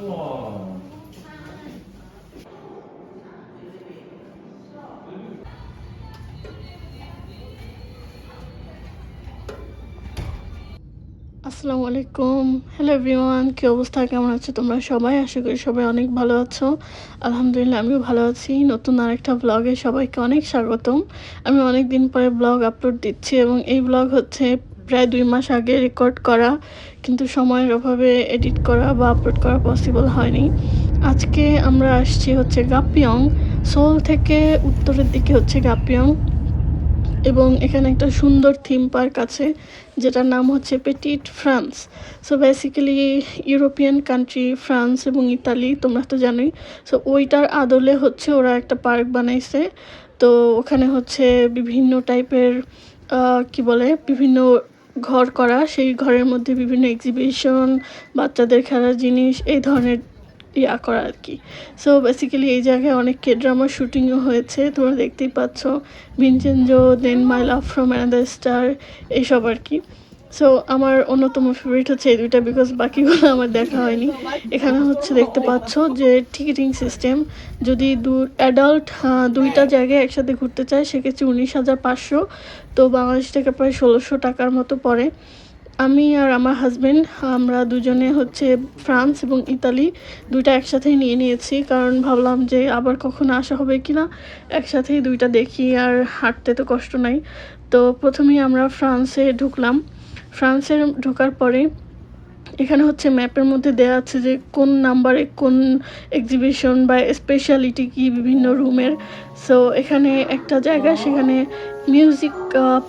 우와. আসসালামু আলাইকুম। Hello everyone কী অবস্থা? কেমন আছো তোমরা সবাই? আশা করি সবাই অনেক ভালো আছো। আলহামদুলিল্লাহ, আমিও ভালো আছি। নতুন আরেকটা ব্লগে সবাইকে অনেক স্বাগতম। আমি অনেক দিন পরে ব্লগ আপলোড দিচ্ছি এবং এই ব্লগ হচ্ছে প্রায় দুই মাস আগে রেকর্ড করা, কিন্তু সময়ের অভাবে এডিট করা বা আপলোড করা পসিবল হয়নি। আজকে আমরা আসছি হচ্ছে গাপিয়ং। সোল থেকে উত্তরের দিকে হচ্ছে গাপিয়ং। এবং এখানে একটা সুন্দর থিম পার্ক আছে, যেটার নাম হচ্ছে Petit France so basically European country France এবং ইতালি তোমরা তো জানোই। সো ওইটার আদলে হচ্ছে ওরা একটা পার্ক বানাইছে। তো, ওখানে হচ্ছে বিভিন্ন টাইপের কি বলে, বিভিন্ন ঘর করা। সেই ঘরের মধ্যে বিভিন্ন এক্সিবিশন বাচ্চাদের খেলার জিনিস, এই ধরনের ইয়া করা আর কি। সো বেসিক্যালি এই জায়গায় অনেক কে ড্রামার শুটিংও হয়েছে, তোমরা দেখতেই পাচ্ছ। Vincenzo then my love from another star এইসব আর কি। সো আমার অন্যতম ফেভারিট হচ্ছে এই দুইটা বিকজ বাকিগুলো আমার দেখা হয়নি। এখানে হচ্ছে দেখতে পাচ্ছ যে টিকিটিং সিস্টেম যদি দু অ্যাডাল্ট দুইটা জায়গায় একসাথে ঘুরতে চায়, সেক্ষেত্রে উনিশ হাজার পাঁচশো। তো বাংলাদেশ থেকে প্রায় ষোলোশো টাকার মতো পড়ে। আমি আর আমার হাজবেন্ড আমরা দুজনে হচ্ছে ফ্রান্স এবং ইতালি দুইটা একসাথেই নিয়ে নিয়েছি। কারণ ভাবলাম যে আবার কখনো আসা হবে কি না, একসাথেই দুইটা দেখি আর হাঁটতে তো কষ্ট নাই। তো প্রথমেই আমরা ফ্রান্সে ঢুকলাম। ফ্রান্সে ঢোকার পরে এখানে হচ্ছে ম্যাপের মধ্যে দেওয়া আছে যে কোন নাম্বারে কোন এক্সিবিশন বা স্পেশালিটি কি বিভিন্ন রুমের। সো এখানে একটা জায়গা, সেখানে মিউজিক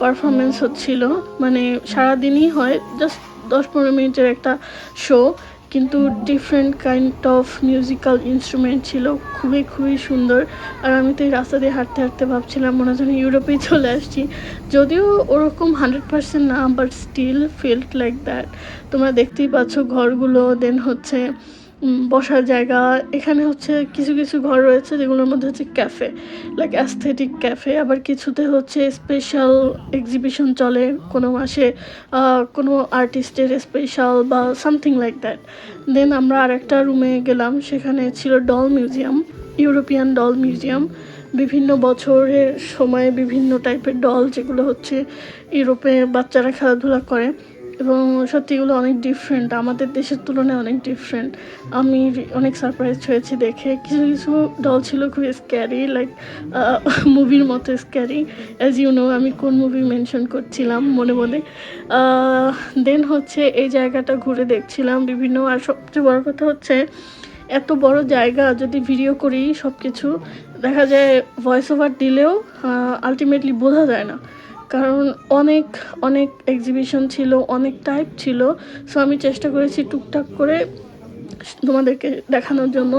পারফরমেন্স হচ্ছিল। মানে সারাদিনই হয় জাস্ট দশ পনেরো মিনিটের একটা শো কিন্তু different kind of musical instrument ছিল। খুবই খুবই সুন্দর। আর আমি তো এই রাস্তা দিয়ে হাঁটতে হাঁটতে ভাবছিলাম মনে হয় ইউরোপেই চলে আসছি। যদিও ওরকম হান্ড্রেড পার্সেন্ট না but still felt like that তোমরা দেখতেই পাচ্ছ ঘরগুলো দেন হচ্ছে বসার জায়গা। এখানে হচ্ছে কিছু কিছু ঘর রয়েছে যেগুলোর মধ্যে হচ্ছে ক্যাফে লাইক অ্যাস্থেটিক ক্যাফে। আবার কিছুতে হচ্ছে স্পেশাল এক্সিবিশন চলে কোনো মাসে কোনো আর্টিস্টের স্পেশাল বা সামথিং লাইক দ্যাট দেন আমরা আরেকটা রুমে গেলাম, সেখানে ছিল doll museum European doll museum বিভিন্ন বছরের সময়ে বিভিন্ন টাইপের ডল যেগুলো হচ্ছে ইউরোপে বাচ্চারা খেলাধুলা করে। এবং সত্যি এগুলো অনেক ডিফারেন্ট আমাদের দেশের তুলনায় অনেক ডিফারেন্ট আমি অনেক সারপ্রাইজ হয়েছি দেখে। কিছু কিছু ডল ছিল খুবই স্ক্যারি লাইক মুভির মতো স্ক্যারি অ্যাজ ইউ নো আমি কোন মুভি মেনশন করছিলাম মনে মনে। দেন হচ্ছে এই জায়গাটা ঘুরে দেখছিলাম বিভিন্ন। আর সবচেয়ে বড় কথা হচ্ছে, এত বড় জায়গা যদি ভিডিও করি সব কিছু দেখা যায় ভয়েস ওভার দিলেও আলটিমেটলি বোঝা যায় না। কারণ অনেক অনেক এক্সিবিশন ছিল, অনেক টাইপ ছিল। সো আমি চেষ্টা করেছি টুকটাক করে তোমাদেরকে দেখানোর জন্য,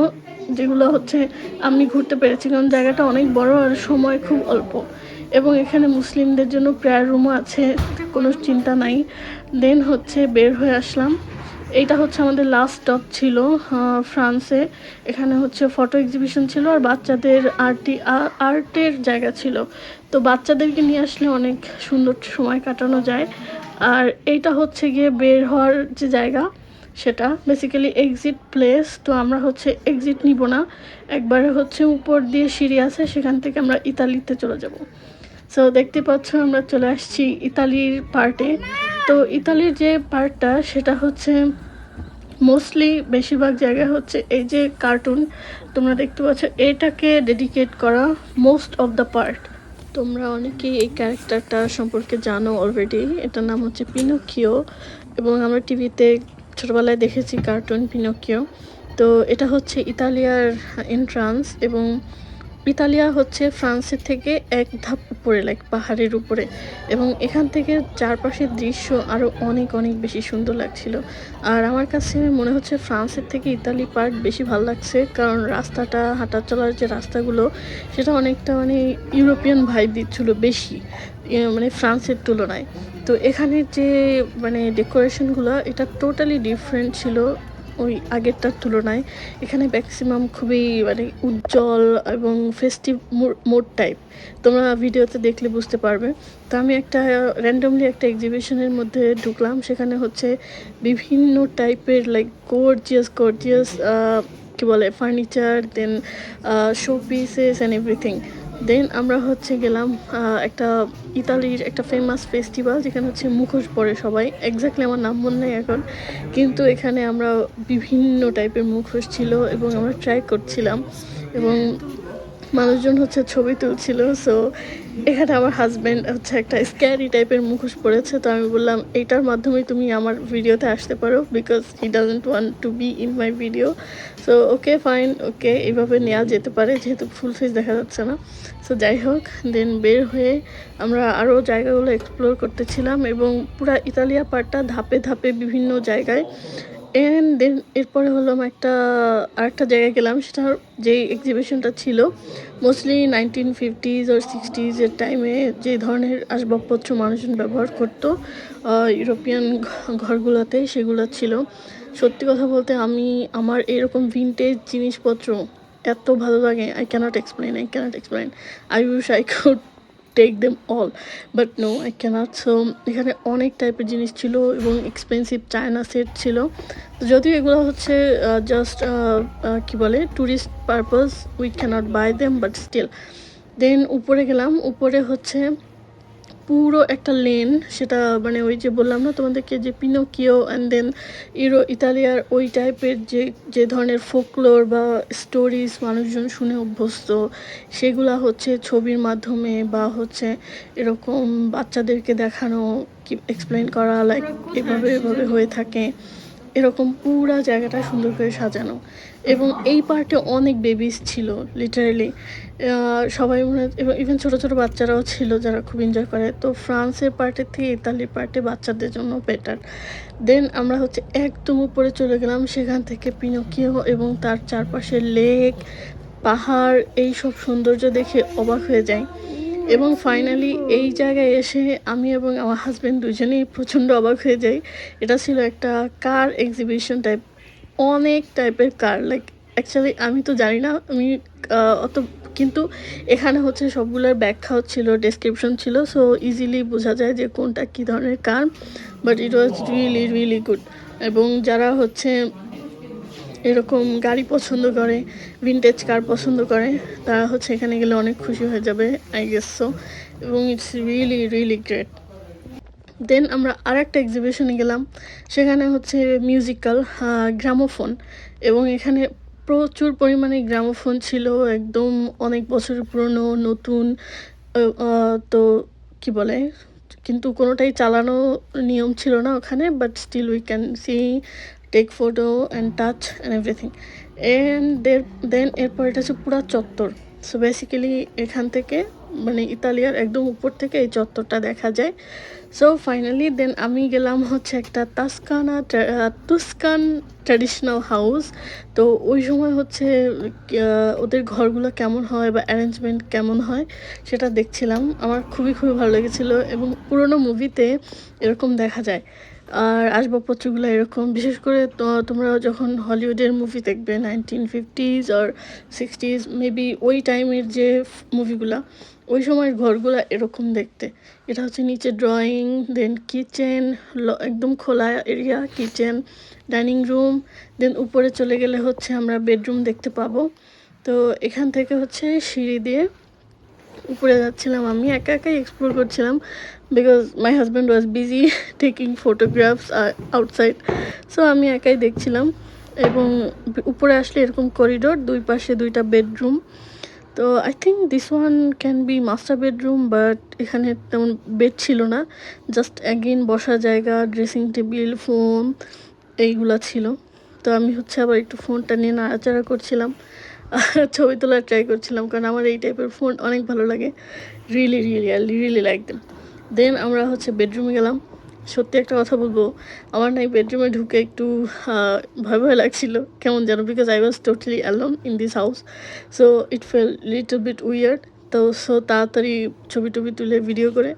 যেগুলো হচ্ছে আমি ঘুরতে পেরেছি। কারণ জায়গাটা অনেক বড় আর সময় খুব অল্প। এবং এখানে মুসলিমদের জন্য প্রেয়ার রুমও আছে, কোনো চিন্তা নাই। দেন হচ্ছে বের হয়ে আসলাম। এইটা হচ্ছে আমাদের লাস্ট স্টপ ছিল ফ্রান্সে এখানে হচ্ছে ফটো এক্সিবিশন ছিল আর বাচ্চাদের আর্টি আর্টের জায়গা ছিল। তো বাচ্চাদেরকে নিয়ে আসলে অনেক সুন্দর সময় কাটানো যায়। আর এইটা হচ্ছে গিয়ে বের হওয়ার যে জায়গা, সেটা বেসিক্যালি এক্সিট প্লেস তো আমরা হচ্ছে এক্সিট নিব না। একবারে হচ্ছে উপর দিয়ে সিঁড়ি আছে, সেখান থেকে আমরা ইতালিতে চলে যাব। সো দেখতে পাচ্ছ, আমরা চলে আসছি ইতালির পার্টে তো ইতালির যে পার্টটা, সেটা হচ্ছে মোস্টলি বেশিরভাগ জায়গায় হচ্ছে এই যে কার্টুন। তোমরা দেখতে পাচ্ছ, এটাকে ডেডিকেট করা মোস্ট অফ দ্য পার্ট। তোমরা অনেকেই এই ক্যারেক্টারটা সম্পর্কে জানো অলরেডি। এটার নাম হচ্ছে পিনোকিও এবং আমরা টিভিতে ছোটোবেলায় দেখেছি কার্টুন পিনোকিও। তো এটা হচ্ছে ইতালিয়ার এন্ট্রান্স এবং ইতালিয়া হচ্ছে ফ্রান্সের থেকে এক ধাপ উপরে লাইক পাহাড়ের উপরে। এবং এখান থেকে চারপাশের দৃশ্য আরও অনেক অনেক বেশি সুন্দর লাগছিল। আর আমার কাছে মনে হচ্ছে ফ্রান্সের থেকে ইতালি পার্ট বেশি ভালো লাগছে, কারণ রাস্তাটা হাঁটা চলার যে রাস্তাগুলো, সেটা অনেকটা মানে ইউরোপিয়ান ভাইব দিচ্ছিল বেশি মানে ফ্রান্সের তুলনায়। তো এখানের যে মানে ডেকোরেশনগুলো এটা টোটালি ডিফারেন্ট ছিল। ওই আগেরটার তুলনায়। এখানে ম্যাক্সিমাম খুবই মানে উজ্জ্বল এবং ফেস্টিভ মোড টাইপ তোমরা ভিডিওতে দেখলে বুঝতে পারবে। তো আমি একটা র্যান্ডমলি একটা এক্সিবিশনের মধ্যে ঢুকলাম। সেখানে হচ্ছে বিভিন্ন টাইপের লাইক গর্জিয়াস গর্জিয়াস কী বলে furniture then show pieces and everything then আমরা হচ্ছে গেলাম একটা ইতালির একটা ফেমাস ফেস্টিভ্যাল যেখানে হচ্ছে মুখোশ পরে সবাই। এক্স্যাক্টলি আমার নাম মনে নেই এখন, কিন্তু এখানে আমরা বিভিন্ন টাইপের মুখোশ ছিল এবং আমরা ট্রাই করছিলাম। এবং মানুষজন হচ্ছে ছবি তুলছিল সো এখানে আমার হাজব্যান্ড হচ্ছে একটা স্ক্যারি টাইপের মুখোশ পড়েছে তো আমি বললাম, এইটার মাধ্যমে তুমি আমার ভিডিওতে আসতে পারো because he doesn't want to be in my video so okay fine okay এইভাবে নেওয়া যেতে পারে, যেহেতু ফুল ফেস দেখা যাচ্ছে না। সো যাই হোক দেন বের হয়ে আমরা আরও জায়গাগুলো এক্সপ্লোর করতেছিলাম এবং পুরা ইতালিয়া পার্টটা ধাপে ধাপে বিভিন্ন জায়গায় অ্যান্ড দেন এরপরে হলাম একটা আরেকটা জায়গায় গেলাম, সেটা যে এক্সিবিশনটা ছিল মোস্টলি নাইনটিন ফিফটিজ আর সিক্সটিজের টাইমে যে ধরনের আসবাবপত্র মানুষজন ব্যবহার করতো ইউরোপিয়ান ঘরগুলোতে সেগুলো ছিল। সত্যি কথা বলতে আমি, আমার এরকম ভিনটেজ জিনিসপত্র এত ভালো লাগে I can't explain I can't explain I wish I could take them all but no I can't so এখানে অনেক টাইপের জিনিস ছিল এবং এক্সপেন্সিভ চায়না সেট ছিল। যদিও এগুলো হচ্ছে জাস্ট কী বলে tourist purpose we can't buy them but still then উপরে গেলাম, উপরে হচ্ছে পুরো একটা লেন সেটা মানে ওই যে বললাম না তোমাদেরকে যে পিনোকিও অ্যান্ড দেন ইউরো ইতালিয়ার ওই টাইপের যে যে ধরনের ফোকলোর বা স্টোরিজ মানুষজন শুনে অভ্যস্ত সেগুলা হচ্ছে ছবির মাধ্যমে বা হচ্ছে এরকম বাচ্চাদেরকে দেখানো কি এক্সপ্লেন করা লাইক এভাবে এভাবে হয়ে থাকে। এরকম পুরা জায়গাটা সুন্দর করে সাজানো। এবং এই পার্টে অনেক বেবিস ছিল লিটারালি সবাই মনে এবং ইভেন ছোটো ছোটো বাচ্চারাও ছিল যারা খুব এনজয় করে। তো ফ্রান্সের পার্টের থেকে ইতালির পার্টে বাচ্চাদের জন্য বেটার দেন আমরা হচ্ছে একদম উপরে চলে গেলাম, সেখান থেকে পিনোকিও এবং তার চারপাশের লেক পাহাড়, এই সব সৌন্দর্য দেখে অবাক হয়ে যায় এবং ফাইনালি এই জায়গায় এসে আমি এবং আমার হাজব্যান্ড দুজনেই প্রচণ্ড অবাক হয়ে যাই। এটা ছিল একটা কার এক্সিবিশন টাইপ অনেক টাইপের কার লাইক অ্যাকচুয়ালি আমি তো জানি না, আমি অত, কিন্তু এখানে হচ্ছে সবগুলোর ব্যাখ্যাও ছিল ডেসক্রিপশন ছিল সো ইজিলি বোঝা যায় যে কোনটা কী ধরনের car but it was really really good এবং যারা হচ্ছে এরকম গাড়ি পছন্দ করে ভিনটেজ কার পছন্দ করে তারা হচ্ছে এখানে গেলে অনেক খুশি হয়ে যাবে আই গেস সো এবং it's really really great then আমরা আর একটা এক্সিবিশনে গেলাম, সেখানে হচ্ছে মিউজিক্যাল গ্রামোফোন এবং এখানে প্রচুর পরিমাণে গ্রামোফোন ছিল, একদম অনেক বছর পুরনো, নতুন তো কি বলে, কিন্তু কোনোটাই চালানো নিয়ম ছিল না ওখানে but still we can see take photo and touch and everything and then এরপর এটা হচ্ছে পুরা চত্বর। সো বেসিক্যালি এখান থেকে মানে ইতালিয়ার একদম উপর থেকে এই চত্বরটা দেখা যায়। সো ফাইনালি দেন আমি গেলাম হচ্ছে একটা তাস্কানা তুস্কান ট্র্যাডিশনাল হাউস তো ওই সময় হচ্ছে ওদের ঘরগুলো কেমন হয় বা অ্যারেঞ্জমেন্ট কেমন হয় সেটা দেখছিলাম। আমার খুবই খুবই ভালো লেগেছিলো এবং পুরোনো মুভিতে এরকম দেখা যায়। আর আসবাবপত্রগুলো এরকম। বিশেষ করে তো- তোমরা যখন হলিউডের মুভি দেখবে নাইনটিন ফিফটিজ আর সিক্সটিজ মেবি ওই টাইমের যে মুভিগুলা ওই সময়ের ঘরগুলো এরকম দেখতে। এটা হচ্ছে নিচে ড্রয়িং দেন কিচেন একদম খোলা area kitchen dining room then উপরে চলে গেলে হচ্ছে আমরা বেডরুম দেখতে পাবো। তো এখান থেকে হচ্ছে সিঁড়ি দিয়ে উপরে যাচ্ছিলাম আমি, একা একাই এক্সপ্লোর করছিলাম because my husband was busy taking photographs outside so আমি একাই দেখছিলাম এবং উপরে আসলে এরকম করিডোর দুই পাশে দুইটা বেডরুম তো I think this one can be master bedroom but এখানে তেমন বেড ছিল না। জাস্ট অ্যাগেন বসার জায়গা ড্রেসিং টেবিল ফোন এইগুলা ছিল। তো, আমি হচ্ছে আবার একটু ফোনটা নিয়ে নাড়াচাড়া করছিলাম। ছবি তোলার ট্রাই করছিলাম, কারণ আমার এই টাইপের ফোন অনেক ভালো লাগে। Really really I really like them then আমরা হচ্ছে বেডরুমে গেলাম। সত্যি একটা কথা বলব, আমার না এই বেডরুমে ঢুকে একটু ভয় ভয় লাগছিল, কেমন যেন because I was totally alone in this house so it felt little bit weird তো সো তাড়াতাড়ি ছবি টবি তুলে ভিডিও করে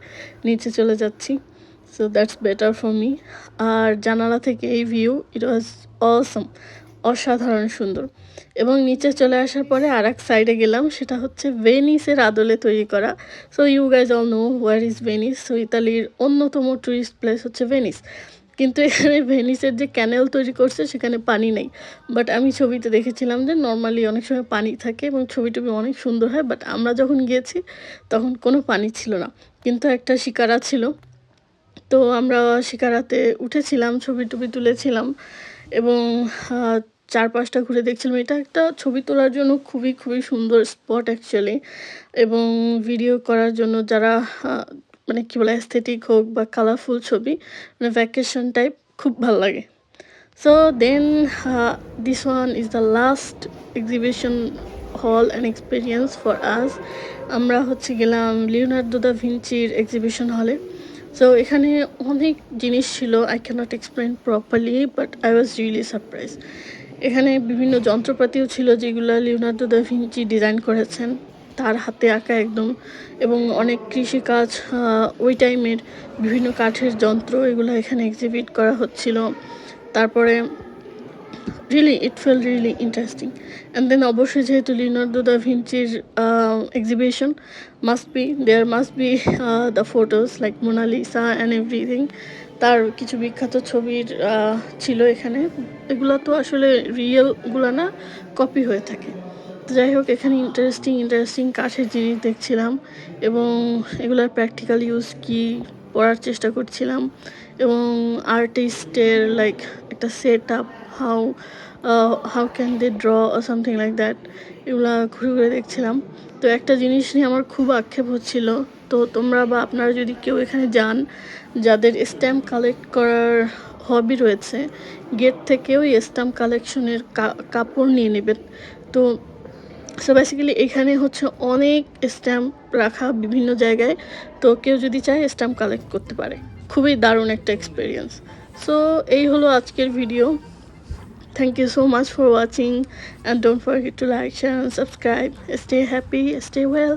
নিচে চলে যাচ্ছি। So that's better for me আর জানালা থেকে এই ভিউ ইট ওয়াজ অসম অসাধারণ সুন্দর। এবং নিচে চলে আসার পরে আর এক সাইডে গেলাম, সেটা হচ্ছে ভেনিসের আদলে তৈরি করা। So you guys all know where is Venice so ইতালির অন্যতম টুরিস্ট প্লেস হচ্ছে ভেনিস কিন্তু এখানে ভেনিসের যে ক্যানেল তৈরি করছে, সেখানে পানি নেই। বাট আমি ছবিতে দেখেছিলাম যে নর্মালি অনেক সময় পানি থাকে এবং ছবি টবি অনেক সুন্দর হয় বাট আমরা যখন গিয়েছি, তখন কোনো পানি ছিল না। কিন্তু একটা শিকারা ছিল। তো আমরা শিকারাতে উঠেছিলাম ছবি টবি তুলেছিলাম। এবং চারপাশটা ঘুরে দেখছিলাম। এটা একটা ছবি তোলার জন্য খুবই খুবই সুন্দর স্পট অ্যাকচুয়ালি এবং ভিডিও করার জন্য যারা মানে কী বলে অ্যাস্থেটিক হোক বা কালারফুল ছবি মানে ভ্যাকেশন টাইপ খুব ভালো লাগে। So then this one is the last exhibition hall and experience for us আমরা হচ্ছে গেলাম লিওনার্দো দা ভিঞ্চির এক্সিবিশন হলে সো এখানে অনেক জিনিস ছিল। I can't explain properly but I was really surprise এখানে বিভিন্ন যন্ত্রপাতিও ছিল যেগুলো লিওনার্দো দা ভিঞ্চি ডিজাইন করেছেন। তার হাতে আঁকা একদম এবং অনেক কৃষিকাজ ওই টাইমের বিভিন্ন কাঠের যন্ত্র এগুলো এখানে এক্সিবিট করা হচ্ছিল। তারপরে really it fell really interesting and then অবশ্যই যেহেতু Leonardo da ভিঞ্চির exhibition must be there must be the photos like Mona Lisa and everything তার কিছু বিখ্যাত ছবির ছিল এখানে। এগুলো তো আসলে রিয়েলগুলো না কপি হয়ে থাকে। তো যাই হোক, এখানে ইন্টারেস্টিং ইন্টারেস্টিং কাঠের জিনিস দেখছিলাম এবং এগুলোর প্র্যাকটিক্যাল ইউজ কি পড়ার চেষ্টা করছিলাম এবং আর্টিস্টের লাইক একটা set up how how can they draw something like that এগুলা ঘুরে ঘুরে দেখছিলাম। তো একটা জিনিস নিয়ে আমার খুব আক্ষেপ হচ্ছিল তো তোমরা বা আপনারা যদি কেউ এখানে যান, যাদের স্ট্যাম্প কালেক্ট করার হবি রয়েছে গেট থেকেও এই স্ট্যাম্প কালেকশনের কাপড় নিয়ে নেবেন। তো সো বেসিক্যালি এখানে হচ্ছে অনেক স্ট্যাম্প রাখা বিভিন্ন জায়গায়। তো কেউ যদি চায় স্ট্যাম্প কালেক্ট করতে পারে। খুবই দারুণ একটা এক্সপিরিয়েন্স সো এই হলো আজকের video thank you so much for watching and don't forget to like share and subscribe stay happy stay well